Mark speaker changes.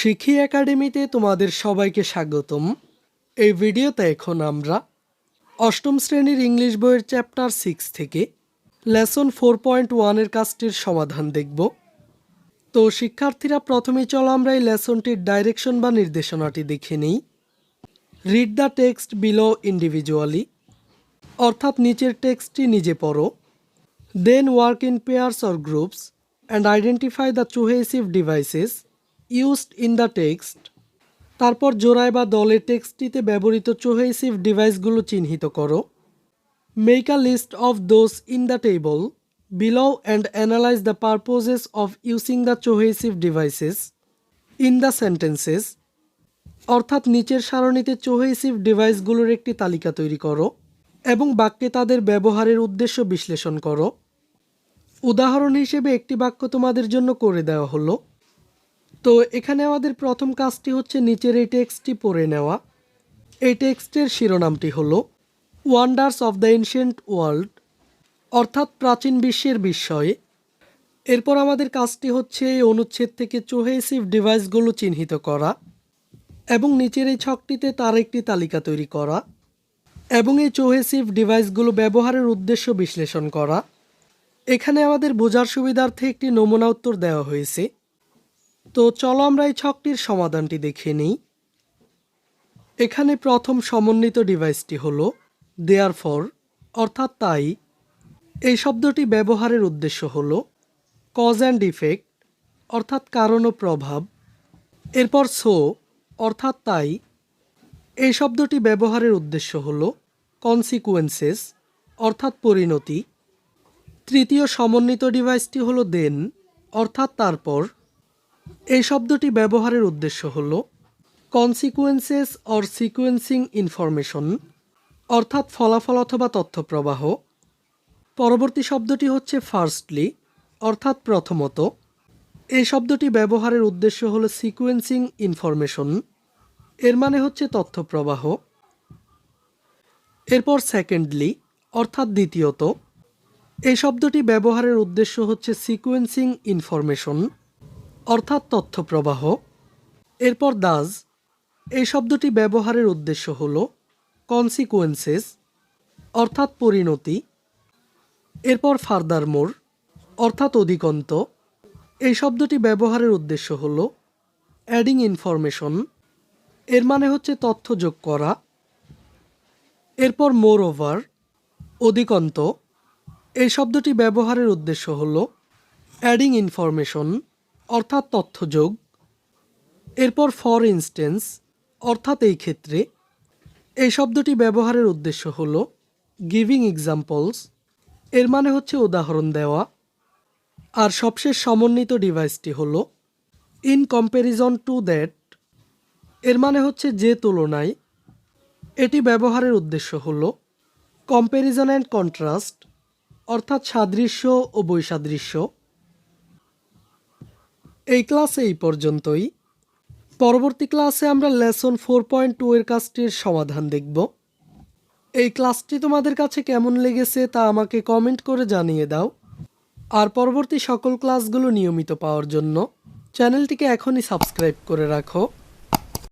Speaker 1: শিখি একাডেমিতে তোমাদের সবাইকে স্বাগতম। এই ভিডিওতে এখন আমরা অষ্টম শ্রেণির ইংলিশ বইয়ের চ্যাপ্টার সিক্স থেকে লেসন ফোর পয়েন্ট ওয়ানের কাজটির সমাধান দেখব। তো শিক্ষার্থীরা প্রথমে চলো আমরা এই লেসনটির ডাইরেকশন বা নির্দেশনাটি দেখে নিই। Read the text below individually অর্থাৎ নিচের টেক্সটটি নিজে পড়ো। Then work in pairs or groups and identify the cohesive devices used in the text. তারপর জোড়ায় বা দলের টেক্সটটিতে ব্যবহৃত চোহেসিভ ডিভাইসগুলো চিহ্নিত করো। Make a list of those in the table below and analyse the purposes of using the cohesive devices in the sentences অর্থাৎ নিচের সারণীতে চোহেসিভ ডিভাইসগুলোর একটি তালিকা তৈরি করো এবং বাক্যে তাদের ব্যবহারের উদ্দেশ্য বিশ্লেষণ করো। উদাহরণ হিসেবে একটি বাক্য তোমাদের জন্য করে দেওয়া হলো। তো এখানে আমাদের প্রথম কাজটি হচ্ছে নিচের এই টেক্সটটি পড়ে নেওয়া। এই টেক্সটের শিরোনামটি হলো wonders of the ancient world অর্থাৎ প্রাচীন বিশ্বের বিস্ময়ে। এরপর আমাদের কাজটি হচ্ছে এই অনুচ্ছেদ থেকে চোহেসিভ ডিভাইসগুলো চিহ্নিত করা এবং নিচের এই ছকটিতে তার একটি তালিকা তৈরি করা এবং এই চোহেসিভ ডিভাইসগুলো ব্যবহারের উদ্দেশ্য বিশ্লেষণ করা। এখানে আমাদের বোঝার সুবিধার্থে একটি নমুনা উত্তর দেওয়া হয়েছে। তো চলো আমরা এই ছকটির সমাধানটি দেখে নিই। এখানে প্রথম সমন্বিত ডিভাইসটি হল দেয়ার ফর অর্থাৎ তাই। এই শব্দটি ব্যবহারের উদ্দেশ্য হল কজ অ্যান্ড ইফেক্ট অর্থাৎ কারণ ও প্রভাব। এরপর সো অর্থাৎ তাই। এই শব্দটি ব্যবহারের উদ্দেশ্য হল কনসিকুয়েন্সেস অর্থাৎ পরিণতি। তৃতীয় সমন্বিত ডিভাইসটি হলো দেন অর্থাৎ তারপর। এই শব্দটি ব্যবহারের উদ্দেশ্য হল কনসিকুয়েন্সেস অর সিকুয়েন্সিং ইনফরমেশন অর্থাৎ ফলাফল অথবা তথ্য প্রবাহ পরবর্তী শব্দটি হচ্ছে ফার্স্টলি অর্থাৎ প্রথমত। এই শব্দটি ব্যবহারের উদ্দেশ্য হলো সিকুয়েন্সিং ইনফরমেশন এর মানে হচ্ছে তথ্য প্রবাহ এরপর সেকেন্ডলি অর্থাৎ দ্বিতীয়ত। এই শব্দটি ব্যবহারের উদ্দেশ্য হচ্ছে সিকুয়েন্সিং ইনফরমেশন অর্থাৎ তথ্য প্রবাহ এরপর দাজ, এই শব্দটি ব্যবহারের উদ্দেশ্য হল কনসিকুয়েন্সেস অর্থাৎ পরিণতি। এরপর ফার্দার মোর অর্থাৎ অধিকন্ত। এই শব্দটি ব্যবহারের উদ্দেশ্য হল অ্যাডিং ইনফরমেশন এর মানে হচ্ছে তথ্য যোগ করা। এরপর মোর ওভার অধিকন্ত। এই শব্দটি ব্যবহারের উদ্দেশ্য হল অ্যাডিং ইনফরমেশন অর্থাৎ তথ্যযোগ, এরপর ফর ইনস্টেন্স অর্থাৎ এই ক্ষেত্রে। এই শব্দটি ব্যবহারের উদ্দেশ্য হল গিভিং এক্সাম্পলস এর মানে হচ্ছে উদাহরণ দেওয়া। আর সবশেষ সমন্বিত ডিভাইসটি হল ইন কম্প্যারিজন টু দ্যাট এর মানে হচ্ছে যে তুলনায়। এটি ব্যবহারের উদ্দেশ্য হল কম্প্যারিজন অ্যান্ড কন্ট্রাস্ট অর্থাৎ সাদৃশ্য ও বৈসাদৃশ্য। এই ক্লাসে এই পর্যন্তই। পরবর্তী ক্লাসে আমরা লেসন ফোর পয়েন্ট টু এর কাজটির সমাধান দেখব। এই ক্লাসটি তোমাদের কাছে কেমন লেগেছে তা আমাকে কমেন্ট করে জানিয়ে দাও। আর পরবর্তী সকল ক্লাসগুলো নিয়মিত পাওয়ার জন্য চ্যানেলটিকে এখনই সাবস্ক্রাইব করে রাখো।